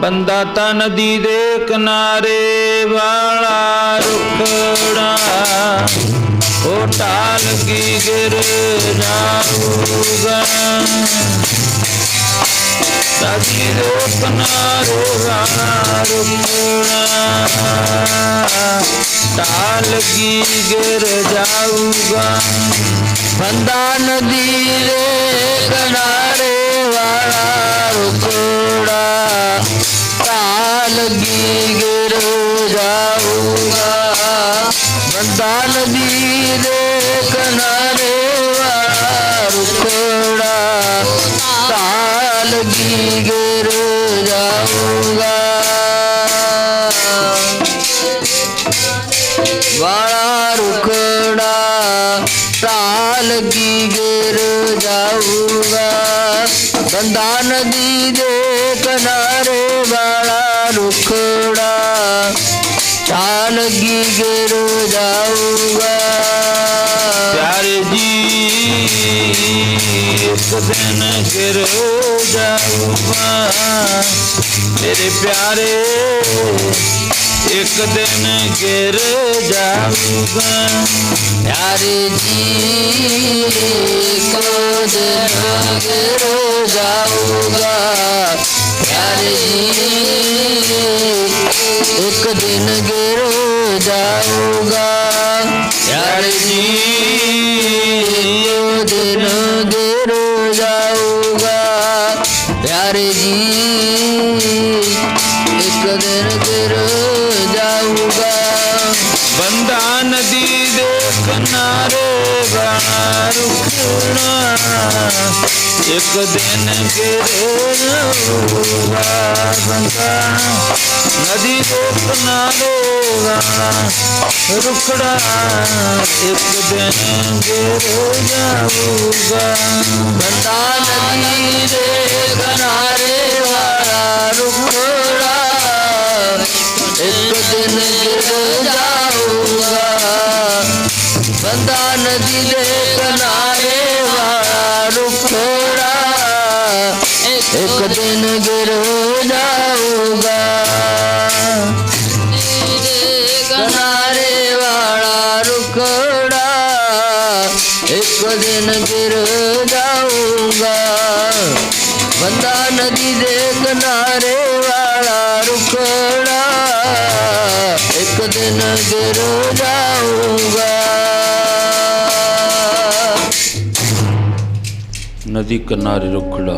ਬੰਦਾ ਤਾਂ ਨਦੀ ਦੇ ਕਿਨਾਰੇ ਵਾਲਾ ਰੁਖੜਾ ਉਹ ਟਾਲ ਕੀ ਗਿਰ ਜਾਊਗਾ। ਨਦੀ ਦੇ ਕਿਨਾਰੇ ਵਾਲਾ ਰੁਖੜਾ ਢਾਲ ਕੀ ਗਿਰ ਜਾਊਗਾ। ਬੰਦਾ ਨਦੀ ਦੇ ਕਿਨਾਰੇ ਵਾਲਾ ਰੁਕੜਾ ਢਾਲ ਗੀ ਗਿਰ ਜਾਊਗਾ। ਬੰਦਾ ਨਦੀ ਦੇ ਕਿਨਾਰੇ ਵਾਲਾ ਰੁਕੜਾ ਢਾਲ ਗੀ ਗਿਰ ਜਾਊਗਾ। ਵਾਲਾ ਰੁਕੜਾ ਢਾਲ ਕੀ ਗਿਰ ਜਾਊਗਾ। ਬੰਦਾ ਨਦੀ ਦੇ ਜਾਊਗਾ ਪਿਆਰੇ ਜੀ ਇੱਕ ਦਿਨ ਗਿਰ ਜਾਊਗਾ। ਤੇਰੇ ਪਿਆਰੇ ਇੱਕ ਦਿਨ ਗਿਰ ਜਾਊਗਾ। ਪਿਆਰੇ ਜੀ ਕੋ ਦਿਨ ਗਿਰ ਜਾਊਗਾ। ਪਿਆਰੇ ਜੀ ਇੱਕ ਦਿਨ ਇੱਕ ਦਿਨ ਗਿਰ ਜਾਊਗਾ ਬੰਦਾ ਨਦੀ ਦੇ ਕਿਨਾਰੇ ਬਣਾ ਰੁਕਣਾ ਇੱਕ ਦਿਨ ਗਿਰ ਜਾਊਗਾ ਬੰਦਾ ਨਦੀ ਦੇ ਕਿਨਾਰੇ ਵਾਲਾ ਰੁਕੜਾ ਨਦੀ ਕਿਨਾਰੇ ਰੁਖੜਾ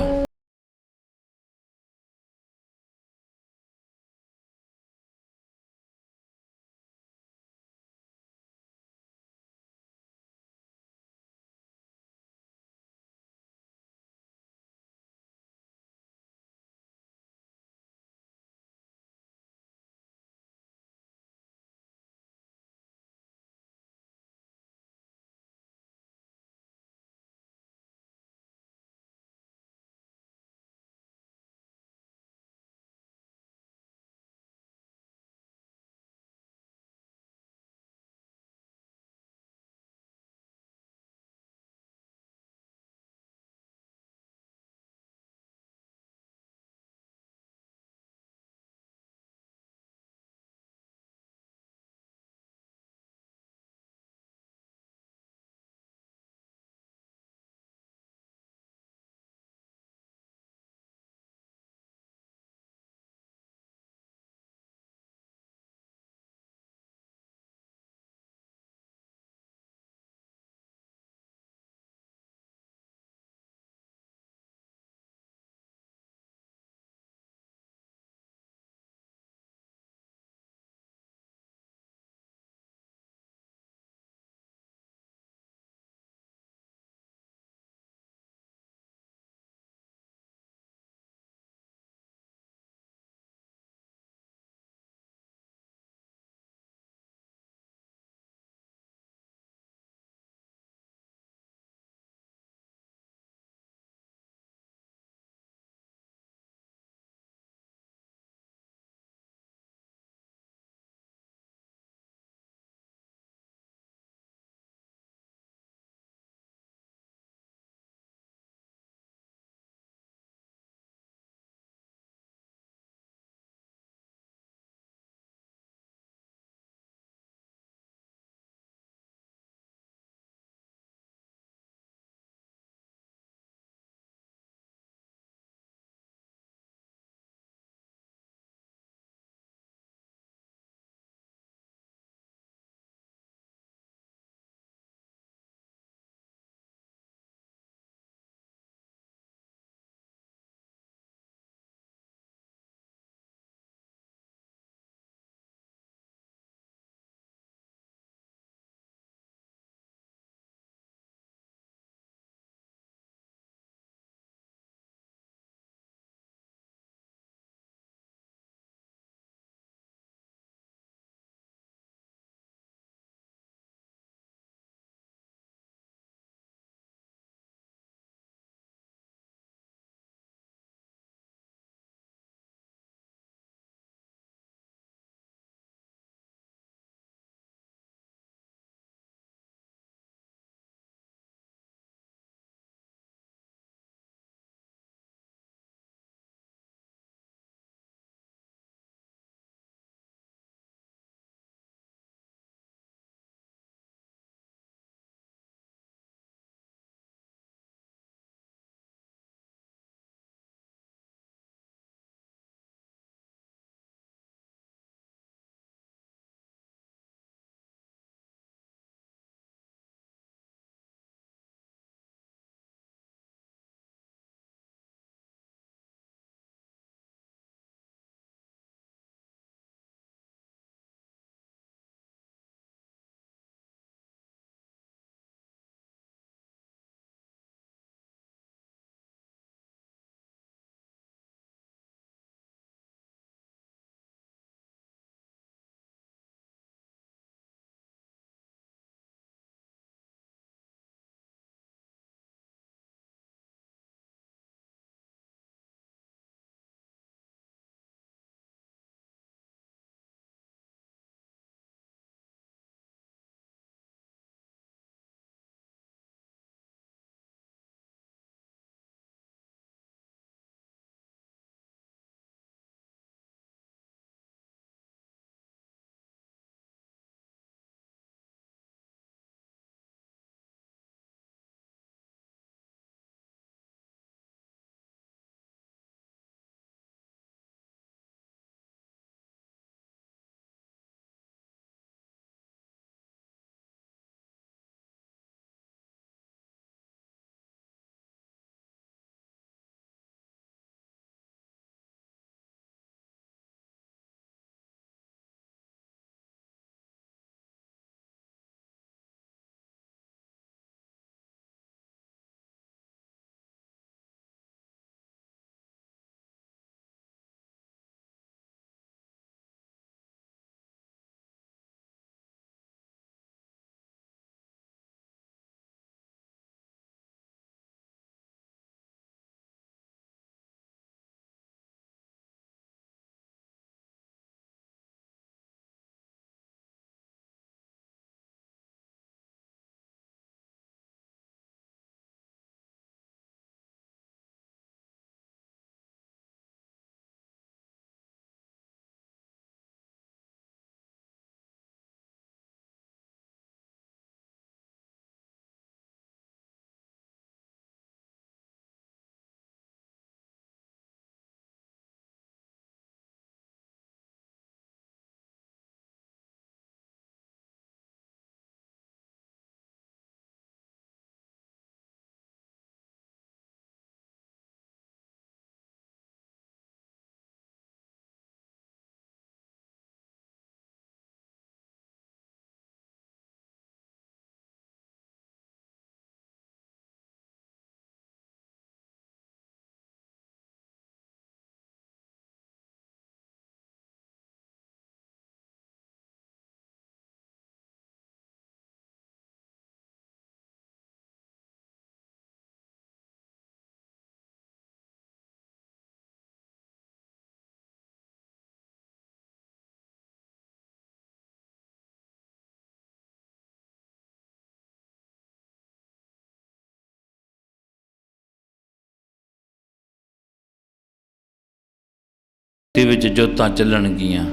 ਤੇ ਵਿੱਚ ਜੋਤਾਂ ਚੱਲਣਗੀਆਂ।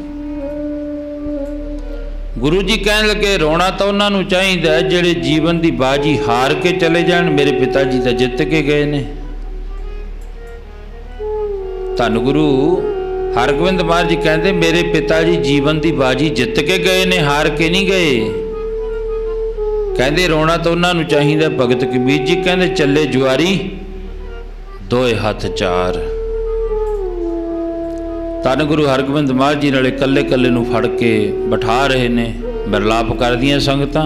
ਗੁਰੂ ਜੀ ਕਹਿਣ ਲੱਗੇ, ਰੋਣਾ ਤਾਂ ਉਹਨਾਂ ਨੂੰ ਚਾਹੀਦਾ ਜਿਹੜੇ ਜੀਵਨ ਦੀ ਬਾਜੀ ਹਾਰ ਕੇ ਚਲੇ ਜਾਣ, ਮੇਰੇ ਪਿਤਾ ਜੀ ਤਾਂ ਜਿੱਤ ਕੇ ਗਏ ਨੇ। ਧੰਨ ਗੁਰੂ, ਹਰਗੋਬਿੰਦ ਮਹਾਰਾਜ ਜੀ ਕਹਿੰਦੇ, ਮੇਰੇ ਪਿਤਾ ਜੀ ਜੀਵਨ ਦੀ ਬਾਜੀ ਜਿੱਤ ਕੇ ਗਏ ਨੇ, ਹਾਰ ਕੇ ਨਹੀਂ ਗਏ। ਕਹਿੰਦੇ, ਰੋਣਾ ਤਾਂ ਉਹਨਾਂ ਨੂੰ ਚਾਹੀਦਾ ਭਗਤ ਕਬੀਰ ਜੀ ਕਹਿੰਦੇ, ਚੱਲੇ ਜੁਆਰੀ, ਦੋਏ ਹੱਥ ਚਾਰ। ਧੰਨ ਗੁਰੂ ਹਰਗੋਬਿੰਦ ਮਾਰ ਜੀ ਨਾਲੇ ਕੱਲੇ ਕੱਲੇ ਨੂੰ ਫੜ ਕੇ ਬਿਠਾ ਰਹੇ ਨੇ, ਬਿਰਲਾਪ ਕਰਦੀਆਂ ਸੰਗਤਾਂ।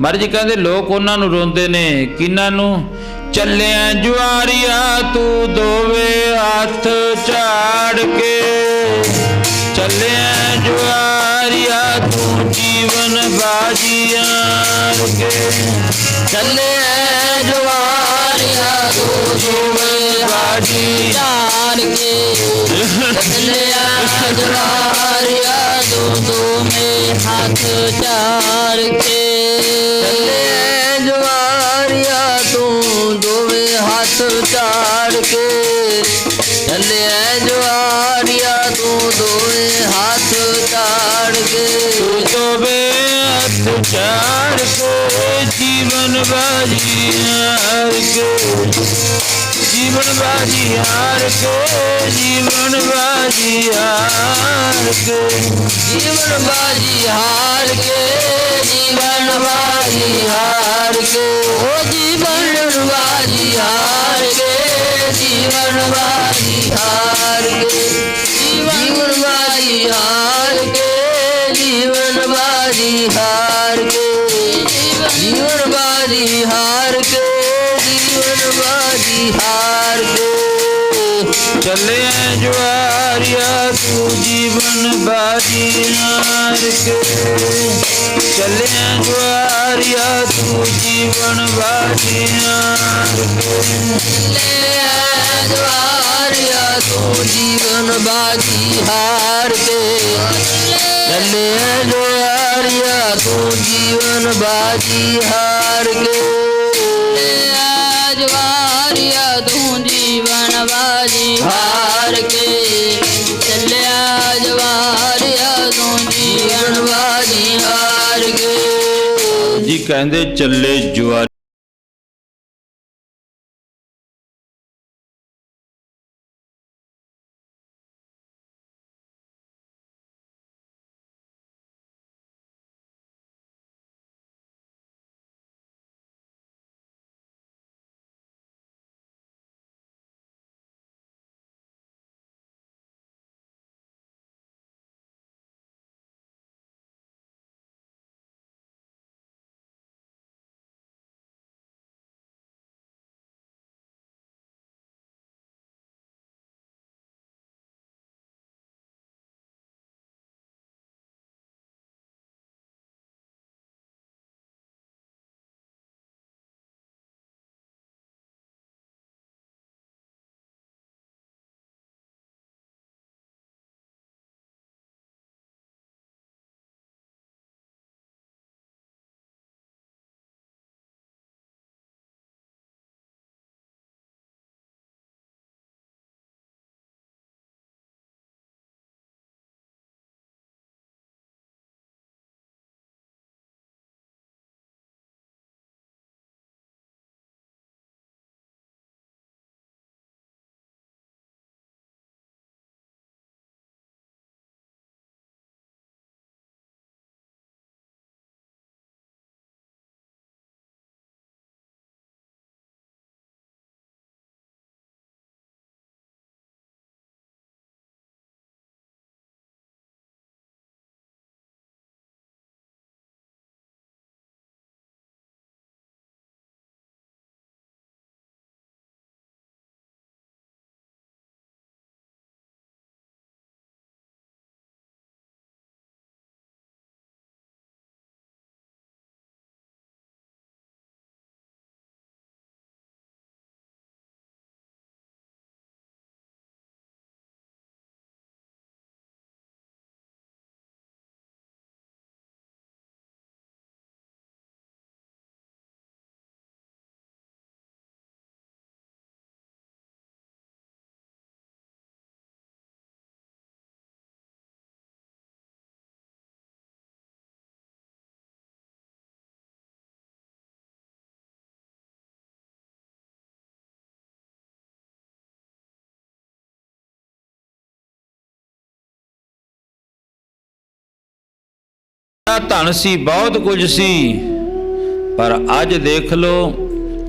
ਮਰ ਜੀ ਕਹਿੰਦੇ, ਲੋਕ ਉਹਨਾਂ ਨੂੰ ਰੋਂਦੇ ਨੇ ਕਿਨਾਂ ਨੂੰ? ਚੱਲਿਆ ਜੁਆਰੀਆ, ਤੂੰ ਦੋਵੇ ਹੱਥ ਝਾੜ ਕੇ। ਚੱਲਿਆ ਜੁਆਰੀਆ, ਤੂੰ ਜੀਵਨ ਬਾਜੀਆਂ ਕੇ। ਚੱਲੇ ਜਵਾਰੀਆ ਦੋ ਜੀਵੇ ਬਾਜੀ ਚਾਰ ਕੇ ਜਵਾਰੀਆ ਦੋ ਦੋ ਮੇ ਹੱਥ ਚਾਰ ਕੇ ਚੱਲੇ ਜਵਾਰੀਆ ਤੂੰ ਦੋਵੇਂ ਹੱਥ ਚਾਰ ਕੇ ਚੱਲੇ ਜਵਾਰੀਆ ਤੂੰ ਦੋਵੇਂ ਹੱਥ ਚਾਰ ਕੇ ਤੂੰ ਦੋਵੇ ਹੱਥ ਚਾਰ ਕੇ ਜੀਵਨ ਬਾਜੀਆਂ ਕੇ ਜੀਵਨ ਬਾਜੀ ਹਾਰ ਕੇ, ਜੀਵਨ ਬਾਜੀ ਹਾਰ ਕੇ। ਜੀਵਨ ਬਾਜੀ ਹਾਰ ਕੇ, ਜੀਵਨ ਬਾਜੀ ਹਾਰ ਕੇ। ਉਹ ਜੀਵਨ ਬਾਜੀ ਹਾਰ ਕੇ, ਜੀਵਨ ਬਾਜੀ ਹਾਰ ਕੇ। ਜੀਵਨ ਬਾਜੀ ਹਾਰ ਕੇ, ਜੀਵਨ ਬਾਜੀ ਹਾਰ ਕੇ। ਜੀਵਨ ਬਾਜੀ ਹਾਰ ਕੇ। ਜੀਵਨ ਬਾਜੀ ਹਾਰ ਕੇ ਚੱਲਿਆ ਜਵਾਰੀਆ ਤੂੰ ਜੀਵਨ ਬਾਜੀ ਹਾਰ ਕੇ ਚੱਲਿਆ ਜਵਾਰੀਆ ਤੂੰ ਜੀਵਨ ਬਾਜੀ ਹਾਰ ਕੇ ਜਵਾਰਿਆ ਤੂੰ ਜੀਵਨ ਬਾਜੀ ਹਾਰ ਕੇ ਚੱਲੇ ਜਵਾਰਿਆ ਤੂੰ ਜੀਵਨ ਬਾਜੀ ਹਾਰ ਕੇ ਤੂੰ ਜੀਵਨ ਬਾਜੀ ਹਾਰ ਕੇ ਚੱਲਿਆ ਜਵਾਰਿਆ ਤੂੰ ਜੀਵਨ ਬਾਜੀ ਹਾਰ ਕੇ। ਜੀ ਕਹਿੰਦੇ ਚੱਲੇ ਜਵਾਰੀ ਸੋਨਾ ਧਨ ਸੀ, ਬਹੁਤ ਕੁਝ ਸੀ। ਪਰ ਅੱਜ ਦੇਖ ਲਓ,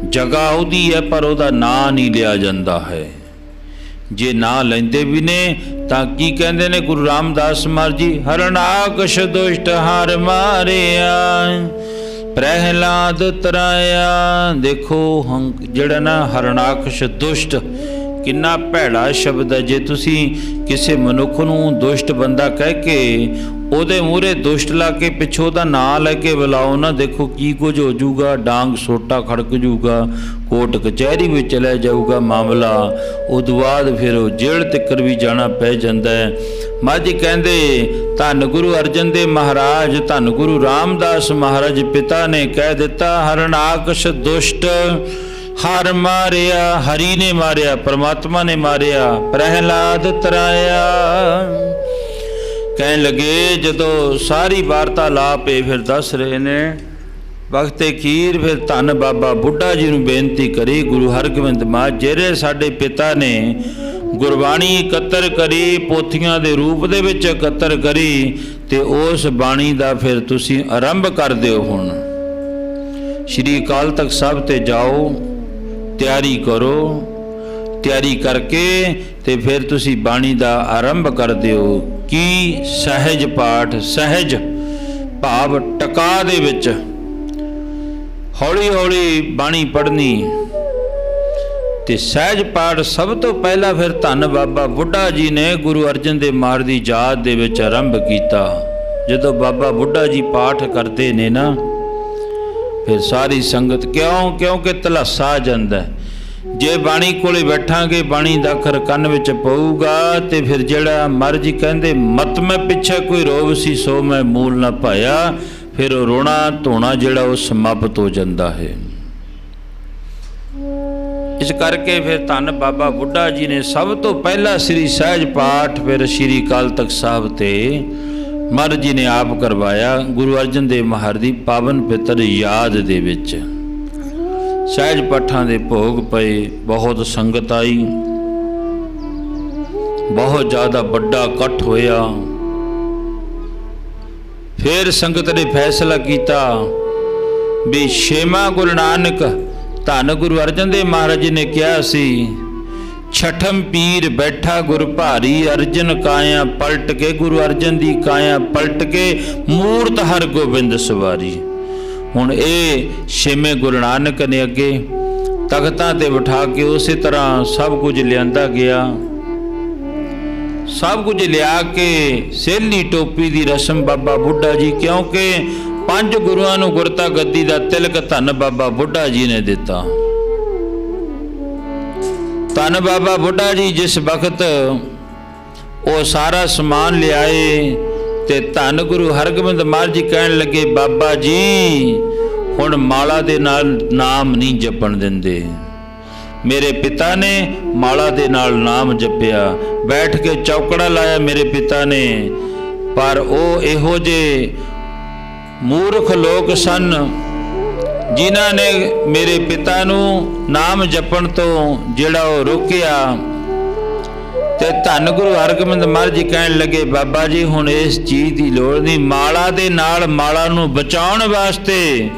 ਜਗ੍ਹਾ ਉਹਦੀ ਹੈ, ਪਰ ਉਹਦਾ ਨਾਂ ਨਹੀਂ ਲਿਆ ਜਾਂਦਾ ਹੈ। ਜੇ ਨਾਂ ਲੈਂਦੇ ਵੀ ਨੇ, ਤਾਂ ਕੀ ਕਹਿੰਦੇ ਨੇ ਗੁਰੂ ਰਾਮਦਾਸ ਮਹਾਰਾਜ ਜੀ? ਹਰਨਾਕਸ਼ ਦੁਸ਼ਟ ਹਰ ਮਾਰਿਆ, ਪ੍ਰਹਿਲਾਦ ਤਰਾਇਆ। ਦੇਖੋ ਹੰਕ ਜਿਹੜਾ ਨਾ ਹਰਨਾਕਸ਼ ਦੁਸ਼ਟ ਕਿੰਨਾ ਭੈੜਾ ਸ਼ਬਦ ਹੈ। ਜੇ ਤੁਸੀਂ ਕਿਸੇ ਮਨੁੱਖ ਨੂੰ ਦੁਸ਼ਟ ਬੰਦਾ ਕਹਿ ਕੇ ਉਹਦੇ ਮੂਹਰੇ ਦੁਸ਼ਟ ਲਾ ਕੇ ਪਿੱਛੋਂ ਦਾ ਨਾਂ ਲੈ ਕੇ ਬੁਲਾਓ ਨਾ, ਦੇਖੋ ਕੀ ਕੁਝ ਹੋ ਜਾਊਗਾ। ਡਾਂਗ ਸੋਟਾ ਖੜਕ ਜਾਊਗਾ ਕੋਟ ਕਚਹਿਰੀ ਵਿੱਚ ਚਲਾ ਜਾਊਗਾ ਮਾਮਲਾ। ਉਦੋਂ ਬਾਅਦ ਫਿਰ ਉਹ ਜੇਲ੍ਹ ਤੱਕਰ ਵੀ ਜਾਣਾ ਪੈ ਜਾਂਦਾ ਹੈ। ਮਾਝੀ ਕਹਿੰਦੇ, ਧੰਨ ਗੁਰੂ ਅਰਜਨ ਦੇਵ ਮਹਾਰਾਜ, ਧੰਨ ਗੁਰੂ ਰਾਮਦਾਸ ਮਹਾਰਾਜ ਪਿਤਾ ਨੇ ਕਹਿ ਦਿੱਤਾ, ਹਰਨਾਕਸ਼ ਦੁਸ਼ਟ ਹਰ ਮਾਰਿਆ, ਹਰੀ ਨੇ ਮਾਰਿਆ, ਪ੍ਰਮਾਤਮਾ ਨੇ ਮਾਰਿਆ, ਪ੍ਰਹਿਲਾਦ ਤਰਾਇਆ। ਕਹਿਣ ਲੱਗੇ, ਜਦੋਂ ਸਾਰੀ ਵਾਰਤਾਲਾਪ ਇਹ ਫਿਰ ਦੱਸ ਰਹੇ ਨੇ, ਵਕਤੇ ਖੀਰ, ਫਿਰ ਧੰਨ ਬਾਬਾ ਬੁੱਢਾ ਜੀ ਨੂੰ ਬੇਨਤੀ ਕਰੀ, ਗੁਰੂ ਹਰਗੋਬਿੰਦ ਮਾਂ ਜਿਹੜੇ ਸਾਡੇ ਪਿਤਾ ਨੇ ਗੁਰਬਾਣੀ ਇਕੱਤਰ ਕਰੀ, ਪੋਥੀਆਂ ਦੇ ਰੂਪ ਦੇ ਵਿੱਚ ਇਕੱਤਰ ਕਰੀ, ਤੇ ਉਸ ਬਾਣੀ ਦਾ ਫਿਰ ਤੁਸੀਂ ਆਰੰਭ ਕਰ ਦਿਓ ਹੁਣ। ਸ਼੍ਰੀ ਅਕਾਲ ਤਖਤ ਸਾਹਿਬ ਤੇ ਜਾਓ। ਤਿਆਰੀ ਕਰੋ, ਤਿਆਰੀ ਕਰਕੇ ਤੇ ਫਿਰ ਤੁਸੀਂ ਬਾਣੀ ਦਾ ਆਰੰਭ ਕਰ ਦਿਓ। ਕੀ ਸਹਿਜ ਪਾਠ, ਸਹਿਜ ਭਾਵ ਟਕਾ ਦੇ ਵਿੱਚ ਹੌਲੀ ਹੌਲੀ ਬਾਣੀ ਪੜ੍ਹਨੀ। ਤੇ ਸਹਿਜ ਪਾਠ ਸਭ ਤੋਂ ਪਹਿਲਾਂ ਫਿਰ ਧੰਨ ਬਾਬਾ ਬੁੱਢਾ ਜੀ ਨੇ ਗੁਰੂ ਅਰਜਨ ਦੇਵ ਮਹਾਰਾਜ ਦੀ ਯਾਦ ਦੇ ਵਿੱਚ ਆਰੰਭ ਕੀਤਾ। ਜਦੋਂ ਬਾਬਾ ਬੁੱਢਾ ਜੀ ਪਾਠ ਕਰਦੇ ਨੇ ਨਾ ਫਿਰ ਸਾਰੀ ਸੰਗਤ ਕਿਉਂ, ਕਿਉਂਕਿ ਤਲੱਸਾ ਆ ਜਾਂਦਾ ਜੇ ਬਾਣੀ ਕੋਲੇ ਬੈਠਾਂਗੇ, ਬਾਣੀ ਦਾ ਅਖਰ ਕੰਨ ਵਿੱਚ ਪਊਗਾ, ਤੇ ਫਿਰ ਜਿਹੜਾ ਮਰਜ਼ੀ ਕਹਿੰਦੇ, ਮਤ ਮੈਂ ਪਿੱਛੇ ਕੋਈ ਰੋਗ ਸੀ, ਸੋ ਮੈਂ ਮੂਲ ਨਾ ਪਾਇਆ। ਫਿਰ ਉਹ ਰੋਣਾ, ਧੋਣਾ ਜਿਹੜਾ ਉਹ ਸਮਾਪਤ ਹੋ ਜਾਂਦਾ ਹੈ। ਇਸ ਕਰਕੇ ਫਿਰ ਧੰਨ ਬਾਬਾ ਬੁੱਢਾ ਜੀ ਨੇ ਸਭ ਤੋਂ ਪਹਿਲਾ ਸ੍ਰੀ ਸਹਿਜ ਪਾਠ ਫਿਰ ਸ੍ਰੀ ਅਕਾਲ ਤਖਤ ਸਾਹਿਬ ਤੇ ਮਹਾਰਾਜ ਜੀ ਨੇ ਆਪ ਕਰਵਾਇਆ ਗੁਰੂ ਅਰਜਨ ਦੇਵ ਮਹਾਰਾਜ ਦੀ ਪਾਵਨ ਪਿੱਤਰ ਯਾਦ ਦੇ ਵਿੱਚ। ਸਹਿਜ ਪਾਠਾਂ ਦੇ ਭੋਗ ਪਏ, ਬਹੁਤ ਸੰਗਤ ਆਈ। ਬਹੁਤ ਜ਼ਿਆਦਾ ਵੱਡਾ ਇਕੱਠ ਹੋਇਆ। ਫਿਰ ਸੰਗਤ ਨੇ ਫੈਸਲਾ ਕੀਤਾ ਵੀ ਛੇਵਾਂ ਗੁਰੂ ਨਾਨਕ ਧੰਨ ਗੁਰੂ ਅਰਜਨ ਦੇਵ ਮਹਾਰਾਜ ਜੀ ਨੇ ਕਿਹਾ ਸੀ ਛਠਮ ਪੀਰ ਬੈਠਾ ਗੁਰ ਭਾਰੀ, ਅਰਜਨ ਕਾਇਆ ਪਲਟ ਕੇ, ਗੁਰੂ ਅਰਜਨ ਦੀ ਕਾਇਆ ਪਲਟ ਕੇ, ਮੂਰਤ ਹਰ ਗੋਬਿੰਦ ਸਵਾਰੀ। ਹੁਣ ਇਹ ਛੇਵੇਂ ਗੁਰੂ ਨਾਨਕ ਨੇ ਅੱਗੇ ਤਖਤਾਂ ਤੇ ਬਿਠਾ ਕੇ ਉਸੇ ਤਰ੍ਹਾਂ ਸਭ ਕੁਝ ਲਿਆਂਦਾ ਗਿਆ। ਸਭ ਕੁਝ ਲਿਆ ਕੇ ਸੇਲੀ ਟੋਪੀ ਦੀ ਰਸਮ ਬਾਬਾ ਬੁੱਢਾ ਜੀ, ਕਿਉਂਕਿ ਪੰਜ ਗੁਰੂਆਂ ਨੂੰ ਗੁਰਤਾ ਗੱਦੀ ਦਾ ਤਿਲਕ ਧੰਨ ਬਾਬਾ ਬੁੱਢਾ ਜੀ ਨੇ ਦਿੱਤਾ। ਧੰਨ ਬਾਬਾ ਬੁੱਢਾ ਜੀ, ਜਿਸ ਵਕਤ ਉਹ ਸਾਰਾ ਸਮਾਨ ਲਿਆਏ ਤੇ ਧੰਨ ਗੁਰੂ ਹਰਗੋਬਿੰਦ ਮਾਰ ਜੀ ਕਹਿਣ ਲੱਗੇ, ਬਾਬਾ ਜੀ, ਹੁਣ ਮਾਲਾ ਦੇ ਨਾਲ ਨਾਮ ਨਹੀਂ ਜਪਣ ਦਿੰਦੇ। ਮੇਰੇ ਪਿਤਾ ਨੇ ਮਾਲਾ ਦੇ ਨਾਲ ਨਾਮ ਜਪਿਆ। ਬੈਠ ਕੇ ਚੌਕੜਾ ਲਾਇਆ ਮੇਰੇ ਪਿਤਾ ਨੇ। ਪਰ ਉਹ ਇਹੋ ਜੇ ਮੂਰਖ ਲੋਕ ਸਨ ਜਿਨ੍ਹਾਂ ਨੇ ਮੇਰੇ ਪਿਤਾ ਨੂੰ ਨਾਮ ਜਪਣ ਤੋਂ ਜਿਹੜਾ ਉਹ ਰੋਕਿਆ ਤੇ ਧੰਨ ਗੁਰੂ ਹਰਗੋਬਿੰਦ ਮਹਾਰਾਜ ਜੀ ਕਹਿਣ ਲੱਗੇ, ਬਾਬਾ ਜੀ, ਹੁਣ ਇਸ ਚੀਜ਼ ਦੀ ਲੋੜ ਨਹੀਂ। ਮਾਲਾ ਦੇ ਨਾਲ ਮਾਲਾ ਨੂੰ ਬਚਾਉਣ ਵਾਸਤੇ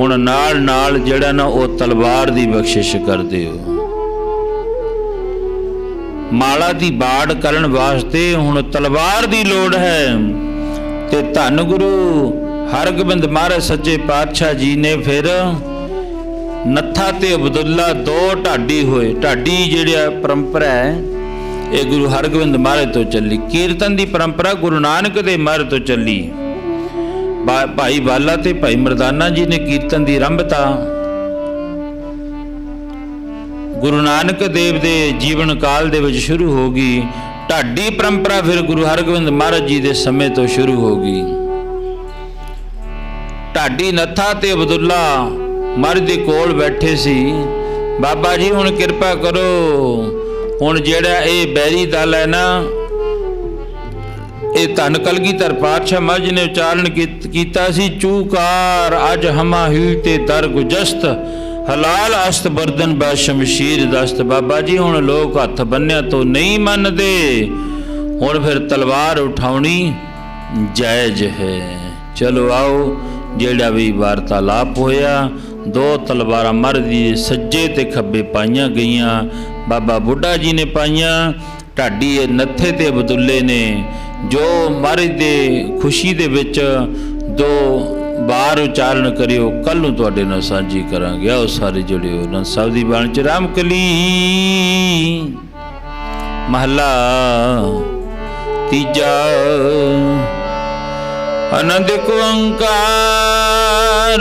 ਹੁਣ ਨਾਲ ਨਾਲ ਜਿਹੜਾ ਨਾ ਉਹ ਤਲਵਾਰ ਦੀ ਬਖਸ਼ਿਸ਼ ਕਰਦੇ ਹੋ। ਮਾਲਾ ਦੀ ਬਾੜ ਕਰਨ ਵਾਸਤੇ ਹੁਣ ਤਲਵਾਰ ਦੀ ਲੋੜ ਹੈ ਤੇ ਧੰਨ ਗੁਰੂ ਹਰਗੋਬਿੰਦ ਮਹਾਰਾਜ ਸੱਚੇ ਪਾਤਸ਼ਾਹ ਜੀ ਨੇ ਫਿਰ ਨੱਥਾ ਤੇ ਅਬਦੁੱਲਾ ਦੋ ਢਾਡੀ ਹੋਏ। ਢਾਡੀ ਜਿਹੜਾ ਪਰੰਪਰਾ ਹੈ, ਇਹ ਗੁਰੂ ਹਰਗੋਬਿੰਦ ਮਹਾਰਾਜ ਤੋਂ ਚੱਲੀ। ਕੀਰਤਨ ਦੀ ਪਰੰਪਰਾ ਗੁਰੂ ਨਾਨਕ ਦੇ ਮਹਾਰਾਜ ਤੋਂ ਚੱਲੀ। ਭਾ- ਭਾਈ ਬਾਲਾ ਤੇ ਭਾਈ ਮਰਦਾਨਾ ਜੀ ਨੇ ਕੀਰਤਨ ਦੀ ਆਰੰਭਤਾ। ਗੁਰੂ ਨਾਨਕ ਦੇਵ ਦੇ ਜੀਵਨ ਕਾਲ ਦੇ ਵਿੱਚ ਸ਼ੁਰੂ ਹੋ ਗਈ। ਢਾਡੀ ਪਰੰਪਰਾ ਫਿਰ ਗੁਰੂ ਹਰਗੋਬਿੰਦ ਮਹਾਰਾਜ ਜੀ ਦੇ ਸਮੇਂ ਤੋਂ ਸ਼ੁਰੂ ਹੋ ਗਈ। ਢਾਡੀ ਨੱਥਾ ਤੇ ਅਬਦੁੱਲਾ ਮਰ ਦੇ ਕੋਲ ਬੈਠੇ ਸੀ। ਬਾਬਾ ਜੀ, ਹੁਣ ਕਿਰਪਾ ਕਰੋ। ਹੁਣ ਜਿਹੜਾ ਇਹ ਬੈਰੀ ਦਲ ਹੈ ਨਾ, ਇਹ ਧੰਨ ਕਲਗੀਧਰ ਪਾਤਸ਼ਾਹ ਮੱਝ ਨੇ ਉਚਾਰਨ ਕੀਤ- ਕੀਤਾ ਸੀ, ਚੂਕਾਰ ਅਜ ਹਮਾ ਹੀ ਤੇ ਦਰ ਗੁਜਸਤ ਹਲਾਲ ਅਸਤ ਬਰਦਨ ਬਾ ਸ਼ਮਸ਼ੀਰ ਦਸਤ। ਬਾਬਾ ਜੀ, ਹੁਣ ਲੋਕ ਹੱਥ ਬੰਨਿਆ ਤੋਂ ਨਹੀਂ ਮੰਨਦੇ। ਹੁਣ ਫਿਰ ਤਲਵਾਰ ਉਠਾਉਣੀ ਜਾਇਜ਼ ਹੈ। ਚਲੋ ਆਓ ਜਿਹੜਾ ਵੀ ਵਾਰਤਾਲਾਪ ਹੋਇਆ, ਦੋ ਤਲਵਾਰਾਂ ਮਹਾਰਾਜ ਦੀ ਸੱਜੇ ਤੇ ਖੱਬੇ ਪਾਈਆਂ ਗਈਆਂ। ਬਾਬਾ ਬੁੱਢਾ ਜੀ ਨੇ ਪਾਈਆਂ, ਢਾਡੀ ਨੱਥੇ ਤੇ ਅਬਦੁੱਲੇ ਨੇ। ਜੋ ਮਰਜ਼ ਦੇ ਖੁਸ਼ੀ ਦੇ ਵਿੱਚ ਦੋ ਬਾਰ ਉਚਾਰਨ ਕਰਿਓ ਕੱਲ ਨੂੰ ਤੁਹਾਡੇ ਨਾਲ ਸਾਂਝੀ ਕਰਾਂਗੇ। ਆਓ ਸਾਰੇ ਜੁੜਿਓ ਨਾ ਸਭ ਦੀ ਬਾਣੀ ਚ। ਰਾਮ ਕਲੀ ਮਹੱਲਾ ਤੀਜਾ ਆਨੰਦ ਓੰਕਾਰ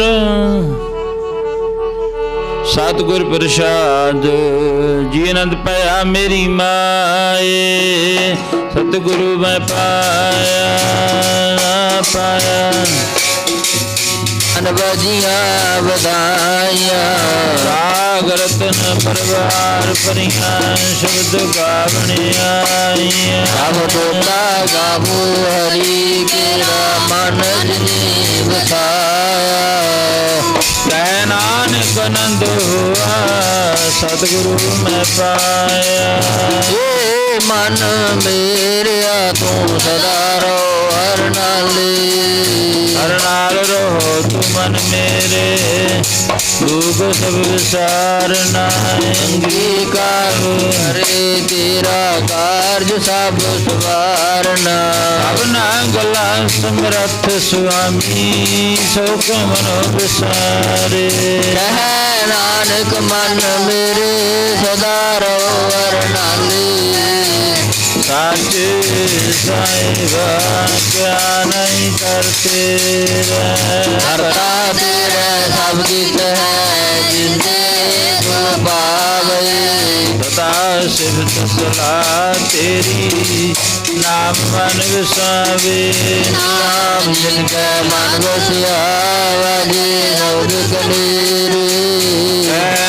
ਸਤਿਗੁਰ ਪ੍ਰਸਾਦ ਜੀ ਆਨੰਦ ਪਾਇਆ ਮੇਰੀ ਮਾਏ। ਸਤਿਗੁਰੂ ਮੈਂ ਪਾਇਆ ਪਾਇਆ। ਅਨਵਜੀਆਂ ਵਧਾਈਆਂ। ਰਾਗ ਰਤਨ ਪਰਵਾਰ ਪਰੀਆਂ ਸ਼ਬਦ ਗਾਵਣੇ ਆਈਆਂ। ਸਭ ਤੋਤਾ ਗਾਵੂ ਹਰੀ ਕੇਰਾ ਮਨ ਜਨੀ ਬਤਾਇਆ ਕਹਿ ਨਾਨਕ ਆਨੰਦ ਹੋਆ ਸਤਿਗੁਰੂ ਮੈਂ ਪਾਇਆ। ਮਨ ਮੇਰਿਆ ਤੂੰ ਸਦਾ ਰੋ ਹਰ ਨਾਲੇ। ਹਰ ਨਾਲ ਰਹੋ ਤੂੰ ਮਨ ਮੇਰੇ। ਦੁਖ ਸਭ ਵਿਸਾਰਨਾ ਅੰਗੀਕਾਰ ਹਰੇ ਤੇਰਾ ਕਾਰਜ ਸਭ ਸਵਾਰਨਾ ਅਬਨਾ ਗਲਾ ਸਮਰੱਥ ਸੁਆਮੀ ਸੋ ਕੋ ਮਨੋ ਵਿਸਾਰੇ ਕਹਿ ਨਾਨਕ ਮਨ ਮੇਰੇ ਸਦਾ ਰੋ ਹਰ ਨਾਲੇ। ਸਾਹਿਬਾ ਕਿਆ ਨਹੀਂ ਕਰਤੇ ਰਹਿ ਕਰਤਾ ਤੇਰੇ ਸਭ ਕਿਤ ਹੈ ਜਿੰਦੇ ਤੂੰ ਪਾਵੇ ਸਦਾ ਸਿਫਤ ਸਲਾ ਤੇਰੀ ਨਾਮ ਮਨ ਵਿਸਾਵੇ ਨਾਮ ਜਿਨ ਕੈ ਮਨ ਵਸਿਆ ਵਾਜੇ ਕਲੀਰੇ ਐ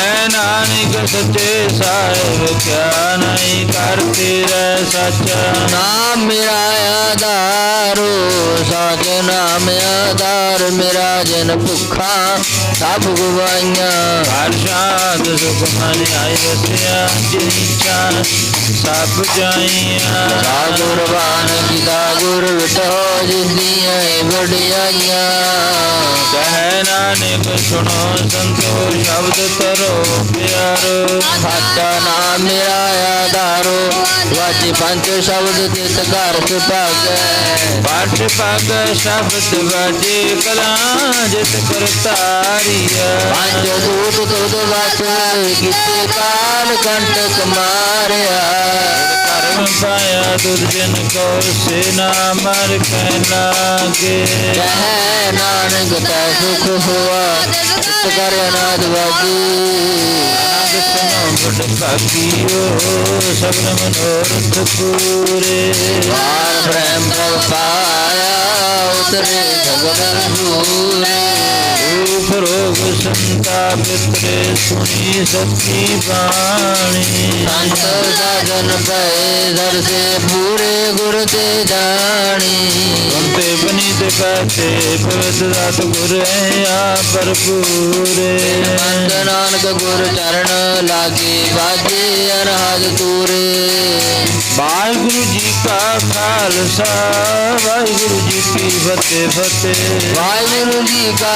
ਨਾਨਕ ਸੱਚੇ ਸਾਹਿਬ ਕਿਆ ਨਹੀਂ ਕਰਤੇ ਰਹਿ ਸੱਚ। ਨਾਮ ਮੇਰਾ ਆਧਾਰੋ ਸਾਜ ਨਾਮ ਆਧਾਰ, ਮੇਰਾ ਜਨ ਭੁੱਖਾ, ਸਭ ਗਵਾਈਆਂ ਹਰ ਸ਼ਾਦ ਸੁਖ ਮਨ ਆਈ ਵਸਿਆ ਜਿਨੀ ਸਭ ਜਾਈਆਂ। ਸਾਗੁਰਬਾਨ ਕੀਤਾ ਗੁਰ ਵਿਟੋ ਜਿੰਦੀਆਂ ਵਡਿਆਈਆਂ। ਕਹਿ ਨਾਨਕ ਸੁਣੋ ਸੰਤੋ ਸ਼ਬਦ ਤਰੋ ਪਿਆਰ ਸਾਡਾ ਨਾਮ ਮੇਰਾ ਆਧਾਰੋ। ਵਾਜੀ ਪੰਜ ਸ਼ਬਦ ਤਿਤ ਘਰ ਸੁਭਾਗੈ ਪਾਠ ਪਗ ਸ਼ਬਦ ਵਾਜੇ ਕਲਾ ਜਿਤ ਕਰਤਾਰੀਆ ਪੰਜ ਦੂਤ ਤੁਧ ਵਸ ਕੀਤੇ ਕਾਲ ਕੰਟਕ ਮਾਰਿਆ ਕਰਮ ਪਾਇਆ ਦੁਰਜਨ ਕੋ ਸੇਨਾ ਮਰ ਕੈ ਲਾਗੇ ਕਹਿ ਨਾਨਕ ਤੈ ਸੁਖ ਹੋਆ। ਚਿਤ ਕਰ ਅਨਾਦ ਵਾਜੀ ਨਾਨਕ ਸੁਨੋ ਬੁੱਢ ਭਾਗੀਓ ਸਗਲ ਮਨੋਰਥ ਪੂਰੇ ਪਾਰ ਬ੍ਰਹਮ ਪ੍ਰਭ ਪਾਇਆ, ਉਤਰੇ ਸਗਲ ਸੂਰੇ ਰੂਪ ਰੋਗ ਸੰਤਾ ਪਿਤਰੇ ਸੁਣੀ ਸੱਚੀ ਬਾਣੀ। ਸੰਤ ਸਾਜਨ ਪਏ ਦਰ ਸੇ ਪੂਰੇ ਗੁਰ ਤੇ ਜਾਣੀ ਬੰਤੇ ਬਨੀਤ ਕਹਤੇ ਪਵਿੱਤ ਦਾਤ ਗੁਰ ਆ ਭਰਪੂਰੇ। ਮੰਦ ਨਾਨਕ ਗੁਰ ਚਰਨ ਲਾਗੇ ਬਾਜੇ ਅਰਹਦ ਤੂਰੇ। ਵਾਹਿਗੁਰੂ ਜੀ ਕਾ ਖਾਲਸਾ ਵਾਹਿਗੁਰੂ ਜੀ ਕੀ ਫਤਿਹ ਫਤਿਹ। ਵਾਹਿਗੁਰੂ ਜੀ ਕਾ